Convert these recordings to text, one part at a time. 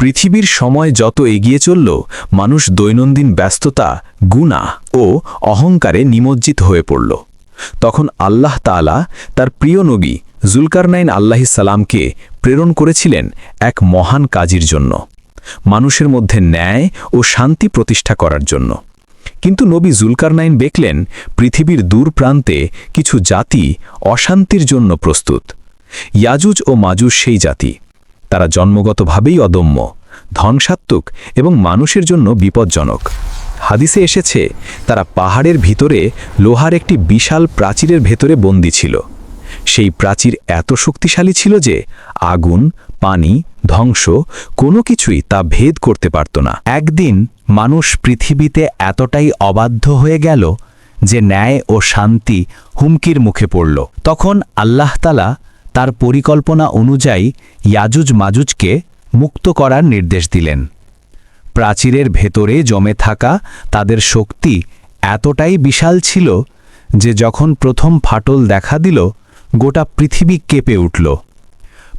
পৃথিবীর সময় যত এগিয়ে চলল, মানুষ দৈনন্দিন ব্যস্ততা, গুণা ও অহংকারে নিমজ্জিত হয়ে পড়ল। তখন আল্লাহ তাআলা তার প্রিয় নবী জুলকারনাইন আল্লাহিসাল্লামকে প্রেরণ করেছিলেন এক মহান কাজের জন্য, মানুষের মধ্যে ন্যায় ও শান্তি প্রতিষ্ঠা করার জন্য। কিন্তু নবী জুলকারনাইন দেখলেন, পৃথিবীর দূর প্রান্তে কিছু জাতি অশান্তির জন্য প্রস্তুত। ইয়াজুজ ও মাজুজ সেই জাতি। তারা জন্মগতভাবেই অদম্য, ধ্বংসাত্মক এবং মানুষের জন্য বিপজ্জনক। হাদিসে এসেছে, তারা পাহাড়ের ভিতরে লোহার একটি বিশাল প্রাচীরের ভেতরে বন্দী ছিল। সেই প্রাচীর এত শক্তিশালী ছিল যে আগুন, পানি, ধ্বংস কোনো কিছুই তা ভেদ করতে পারত না। একদিন মানুষ পৃথিবীতে এতটাই অবাধ্য হয়ে গেল যে ন্যায় ও শান্তি হুমকির মুখে পড়ল। তখন আল্লাহতালা তার পরিকল্পনা অনুযায়ী ইয়াজুজ মাজুজকে মুক্ত করার নির্দেশ দিলেন। প্রাচীরের ভেতরে জমে থাকা তাদের শক্তি এতটাই বিশাল ছিল যে যখন প্রথম ফাটল দেখা দিল, গোটা পৃথিবী কেঁপে উঠল।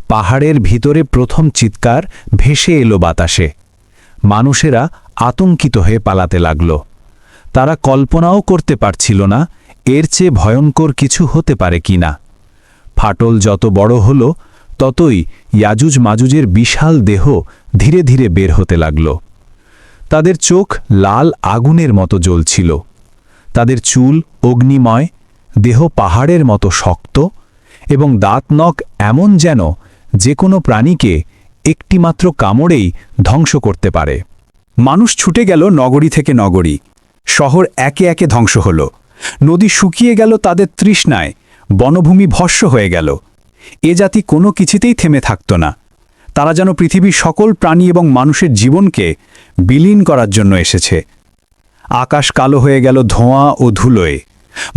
পাহাড়ের ভিতরে প্রথম চিৎকার ভেসে এলো বাতাসে। মানুষেরা আতঙ্কিত হয়ে পালাতে লাগল। তারা কল্পনাও করতে পারছিল না, এর চেয়ে ভয়ঙ্কর কিছু হতে পারে কিনা। ফাটল যত বড় হল, ততই ইয়াজুজ মাজুজের বিশাল দেহ ধীরে ধীরে বের হতে লাগল। তাদের চোখ লাল আগুনের মতো জ্বলছিল। তাদের চুল অগ্নিময়, দেহ পাহাড়ের মতো শক্ত এবং দাঁত নখ এমন যেন যে কোনো প্রাণীকে একটিমাত্র কামড়েই ধ্বংস করতে পারে। মানুষ ছুটে গেল নগরী থেকে নগরী। শহর একে একে ধ্বংস হল। নদী শুকিয়ে গেল তাদের তৃষ্ণায়। বনভূমি ভস্য হয়ে গেল। এ জাতি কোনো কিছুতেই থেমে থাকত না। তারা যেন পৃথিবীর সকল প্রাণী এবং মানুষের জীবনকে বিলীন করার জন্য এসেছে। আকাশ কালো হয়ে গেল ধোঁয়া ও ধুলোয়।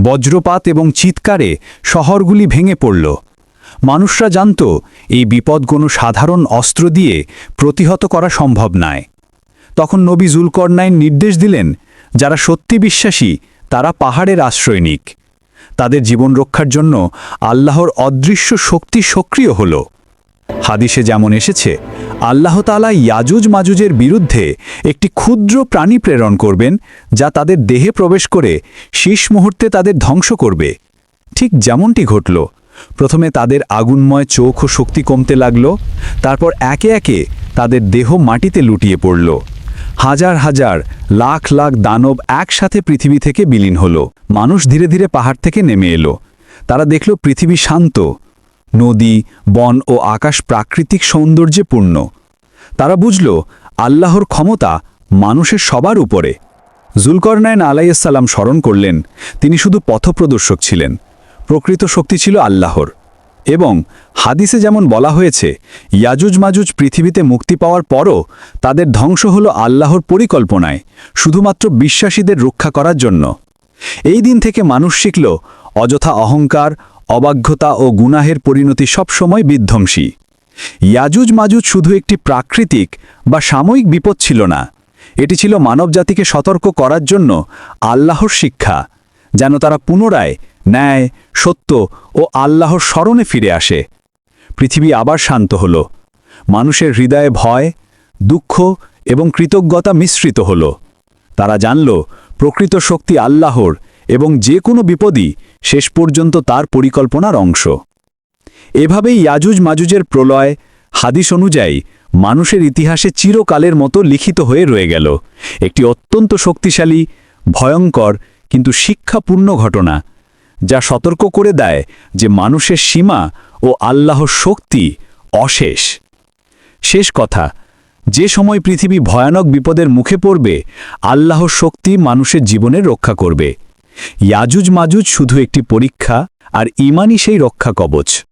বজ্রপাত এবং চিৎকারে শহরগুলি ভেঙে পড়ল। মানুষরা জানত, এই বিপদ কোনো সাধারণ অস্ত্র দিয়ে প্রতিহত করা সম্ভব নয়। তখন নবী জুলকর্নাইন নির্দেশ দিলেন, যারা সত্যি বিশ্বাসী, তারা পাহাড়ের আশ্রয় নিক। তাদের জীবন রক্ষার জন্য আল্লাহর অদৃশ্য শক্তি সক্রিয় হল। হাদিসে যেমন এসেছে, আল্লাহ তালা ইয়াজুজ মাজুজের বিরুদ্ধে একটি ক্ষুদ্র প্রাণী প্রেরণ করবেন, যা তাদের দেহে প্রবেশ করে শেষ মুহূর্তে তাদের ধ্বংস করবে। ঠিক যেমনটি ঘটল, প্রথমে তাদের আগুনময় চোখ ও শক্তি কমতে লাগল, তারপর একে একে তাদের দেহ মাটিতে লুটিয়ে পড়ল। হাজার হাজার, লাখ লাখ দানব একসাথে পৃথিবী থেকে বিলীন হল। মানুষ ধীরে ধীরে পাহাড় থেকে নেমে এলো। তারা দেখল পৃথিবী শান্ত। নদী, বন ও আকাশ প্রাকৃতিক সৌন্দর্যে পূর্ণ। তারা বুঝল, আল্লাহর ক্ষমতা মানুষের সবার উপরে। জুলকরনায়ন আলাইসাল্লাম স্মরণ করলেন, তিনি শুধু পথপ্রদর্শক ছিলেন। প্রকৃত শক্তি ছিল আল্লাহর। এবং হাদিসে যেমন বলা হয়েছে, ইয়াজুজ মাজুজ পৃথিবীতে মুক্তি পাওয়ার পরও তাদের ধ্বংস হল আল্লাহর পরিকল্পনায়, শুধুমাত্র বিশ্বাসীদের রক্ষা করার জন্য। এই দিন থেকে মানুষ শিখল, অযথা অহংকার, অবাধ্যতা ও গুনাহের পরিণতি সবসময় বিধ্বংসী। ইয়াজুজ মাজুজ শুধু একটি প্রাকৃতিক বা সাময়িক বিপদ ছিল না, এটি ছিল মানবজাতিকে সতর্ক করার জন্য আল্লাহর শিক্ষা, যেন তারা পুনরায় ন্যায়, সত্য ও আল্লাহর স্মরণে ফিরে আসে। পৃথিবী আবার শান্ত হল। মানুষের হৃদয়ে ভয়, দুঃখ এবং কৃতজ্ঞতা মিশ্রিত হল। তারা জানল, প্রকৃত শক্তি আল্লাহর এবং যে কোনো বিপদই শেষ পর্যন্ত তার পরিকল্পনার অংশ। এভাবেই ইয়াজুজ মাজুজের প্রলয় হাদিস অনুযায়ী মানুষের ইতিহাসে চিরকালের মতো লিখিত হয়ে রয়ে গেল। একটি অত্যন্ত শক্তিশালী, ভয়ঙ্কর কিন্তু শিক্ষাপূর্ণ ঘটনা যা সতর্ক করে দেয় যে মানুষের সীমা ও আল্লাহর শক্তি অশেষ। শেষ কথা, যে সময় পৃথিবী ভয়ানক বিপদের মুখে পড়বে, আল্লাহর শক্তি মানুষের জীবনের রক্ষা করবে। ইয়াজুজ মাজুজ শুধু একটি পরীক্ষা আর ইমানই সেই রক্ষা কবচ।